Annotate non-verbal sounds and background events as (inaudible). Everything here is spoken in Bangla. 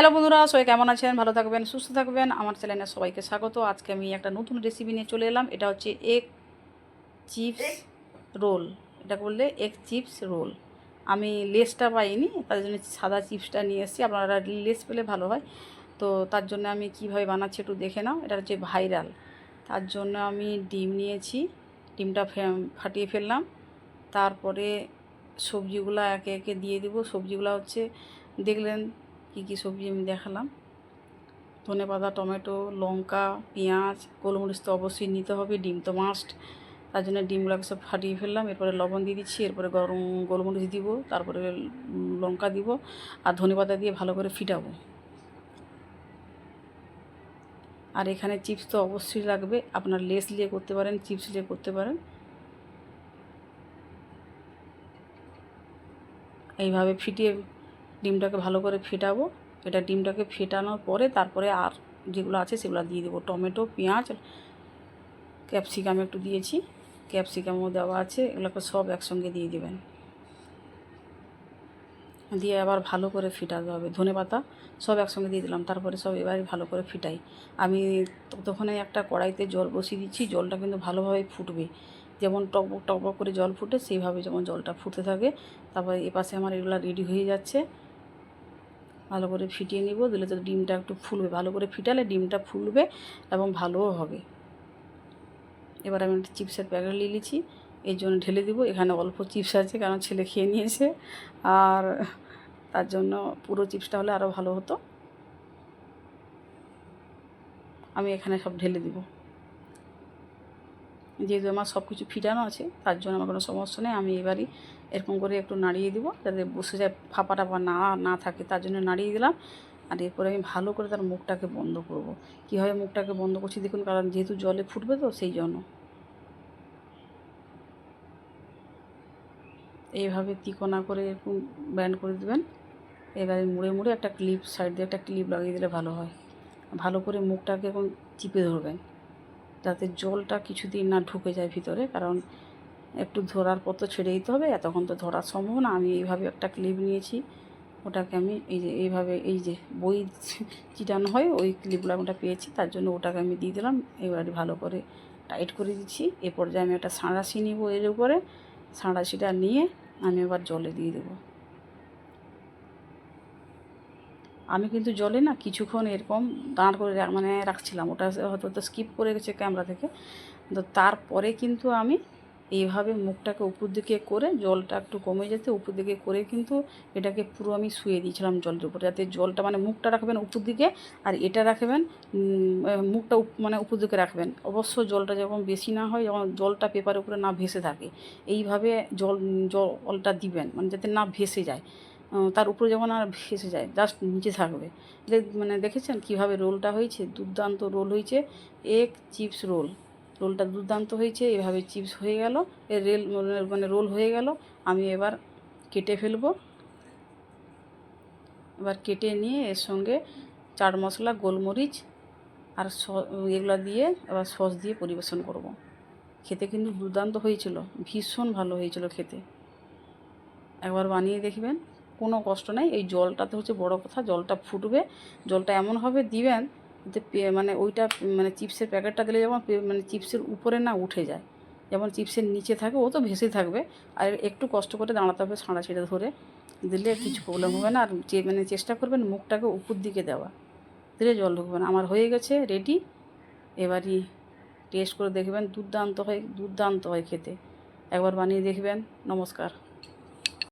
হ্যালো বন্ধুরা সবাই কেমন আছেন? ভালো থাকবেন সুস্থ থাকবেন। আমার চ্যানেলে সবাইকে স্বাগত। আজকে আমি একটা নতুন রেসিপি নিয়ে চলে এলাম। এটা হচ্ছে এগ চিপস রোল এটা বললে এগ চিপস রোল আমি লেসটা পাইনি তার জন্য সাদা চিপসটা নিয়ে এসেছি। আপনারা লেস পেলে ভালো হয়। তো তার জন্য আমি কীভাবে বানাচ্ছি একটু দেখে নাও। এটা হচ্ছে ভাইরাল তার জন্য আমি ডিম নিয়েছি। ডিমটা ফাটিয়ে ফেললাম। তারপরে সবজিগুলো একে একে দিয়ে দেবো। সবজিগুলো হচ্ছে দেখলেন কী কী সবজি আমি দেখালাম। ধনে পাতা টমেটো, লঙ্কা, পেঁয়াজ, গোলমরিচ তো অবশ্যই নিতে হবে, ডিম তো মাস্ট তার জন্য ডিমগুলোকে সব ফাটিয়ে ফেললাম, এরপরে লবণ দিয়ে দিচ্ছি, এরপরে গরম গোলমরিচ দিব, তারপরে লঙ্কা দিব আর ধনে পাতা দিয়ে ভালো করে ফিটাবো। আর এখানে চিপস তো অবশ্যই লাগবে, আপনার লেস দিয়ে করতে পারেন, চিপস দিয়ে করতে পারেন। এইভাবে ফিটিয়ে ডিমটাকে ভালো করে ফেটাবো। এটা ডিমটাকে ফেটানোর পরে তারপরে আর যেগুলো আছে সেগুলো দিয়ে দেবো। টমেটো, পেঁয়াজ, ক্যাপসিকাম একটু দিয়েছি। ক্যাপসিকামও দেওয়া আছে। এগুলোকে সব একসঙ্গে দিয়ে দেবেন। দিয়ে আবার ভালো করে ফিটাতে হবে। ধনে পাতা সব একসঙ্গে দিয়ে দিলাম। তারপরে সব এবারে ভালো করে ফিটাই। আমি ততক্ষণে একটা কড়াইতে জল বসিয়ে দিচ্ছি। জলটা কিন্তু ভালোভাবে ফুটবে। যেমন টকবক টকবক করে জল ফুটে, সেইভাবে যেমন জলটা ফুটতে থাকে। তারপরে এপাশে আমার এগুলো রেডি হয়ে যাচ্ছে। ভালো করে ফিটিয়ে নিব, দিলে তো ডিমটা একটু ফুলবে। ভালো করে ফিটালে ডিমটা ফুলবে এবং ভালোও হবে। এবার আমি একটা চিপসের প্যাকেট নিয়ে নিয়েছি এর জন্য ঢেলে দিব। এখানে অল্প চিপস আছে, কারণ ছেলে খেয়ে নিয়েছে। আর তার জন্য পুরো চিপসটা হলে আরও ভালো হতো। আমি এখানে সব ঢেলে দিব। যেহেতু আমার সব কিছু ফিটানো আছে, তার জন্য আমার কোনো সমস্যা নেই। আমি এবারই এরকম করে একটু নাড়িয়ে দিব যাতে বসে যায়, ফাঁপা টাপা না না থাকে, তার জন্য নাড়িয়ে দিলাম। আর এরপরে আমি ভালো করে তার মুখটাকে বন্ধ করব। কীভাবে মুখটাকে বন্ধ করছি দেখুন, কারণ যেহেতু জলে ফুটবে তো সেই জন্য। এইভাবে তিকোনা করে এরকম ব্যান্ড করে দেবেন। এবারে মুড়ে মুড়ে একটা ক্লিপ, সাইড দিয়ে একটা ক্লিপ লাগিয়ে দিলে ভালো হয়। ভালো করে মুখটাকে এখন চিপে ধরবেন। যাতে জলটা কিছুদিন না ঢুকে যায় ভিতরে, কারণ একটু ধরার পর তো ছেড়ে দিতে হবে, এতক্ষণ তো ধরার সম্ভব না। আমি এইভাবে একটা ক্লিপ নিয়েছি, ওটাকে আমি এই যে, এইভাবে এই যে বই (laughs) চিটানো হয়, ওই ক্লিপগুলো আমি ওটা পেয়েছি, তার জন্য ওটাকে আমি দিয়ে দিলাম, এবারে ভালো করে টাইট করে দিচ্ছি। এ পর্যায়ে আমি একটা সাঁড়াশি নিব এর উপরে, সাঁড়াশিটা নিয়ে আমি এবার জলে দিয়ে দেবো। আমি কিন্তু জলে না কিছুক্ষণ এরকম দাঁড় করে মানে রাখছিলাম। ওটা হয়তো তো স্কিপ করে গেছে ক্যামেরা থেকে। তো তারপরে কিন্তু আমি এইভাবে মুখটাকে উপর দিকে করে জলটা একটু কমে যেতে উপর দিকে করে কিন্তু এটাকে পুরো আমি শুয়ে দিয়েছিলাম জলের উপরে। যাতে জলটা মানে মুখটা রাখবেন উপর দিকে আর এটা রাখবেন মুখটা মানে উপর দিকে রাখবেন। অবশ্য জলটা যখন বেশি না হয় যখন জলটা পেপারের উপরে না ভেসে থাকে, এইভাবে জল জলটা দিবেন মানে যাতে না ভেসে যায়। তার উপরে যেমন আর ভেসে যায় জাস্ট নিচে থাকবে মানে দেখেছেন কীভাবে রোলটা হয়েছে? দুর্দান্ত রোল হয়েছে। এক চিপস রোল। রোলটা দুর্দান্ত হয়েছে, এভাবে চিপস হয়ে গেল এর রেল মানে রোল হয়ে গেল। আমি এবার কেটে ফেলব। এবার কেটে নিয়ে এর সঙ্গে চাট মশলা, গোলমরিচ আর স- এগুলো দিয়ে এবার সস দিয়ে পরিবেশন করব। খেতে কিন্তু দুর্দান্ত হয়েছিল। ভীষণ ভালো হয়েছিল খেতে। একবার বানিয়ে দেখবেন। কোনো কষ্ট নেই। এই জলটাতে হচ্ছে বড় কথা, জলটা ফুটবে, জলটা এমনভাবে দিবেন যে মানে ওইটা মানে চিপসের প্যাকেটটা দিলে যেমন মানে চিপসের উপরে না উঠে যায়। যেমন চিপসের নিচে থাকে, ও তো ভেসে থাকবে। আর একটু কষ্ট করে দাঁড়াতে হবে সাঁড়া ছেড়ে ধরে। দিলে কিছু প্রবলেম হবে না। আর যে মানে চেষ্টা করবেন মুখটাকে উপর দিকে দেওয়া। দিলে জল ঢুকবে না। আমার হয়ে গেছে রেডি এবারই টেস্ট করে দেখবেন, দুর্দান্ত হয় দুর্দান্ত হয় খেতে। একবার বানিয়ে দেখবেন। নমস্কার।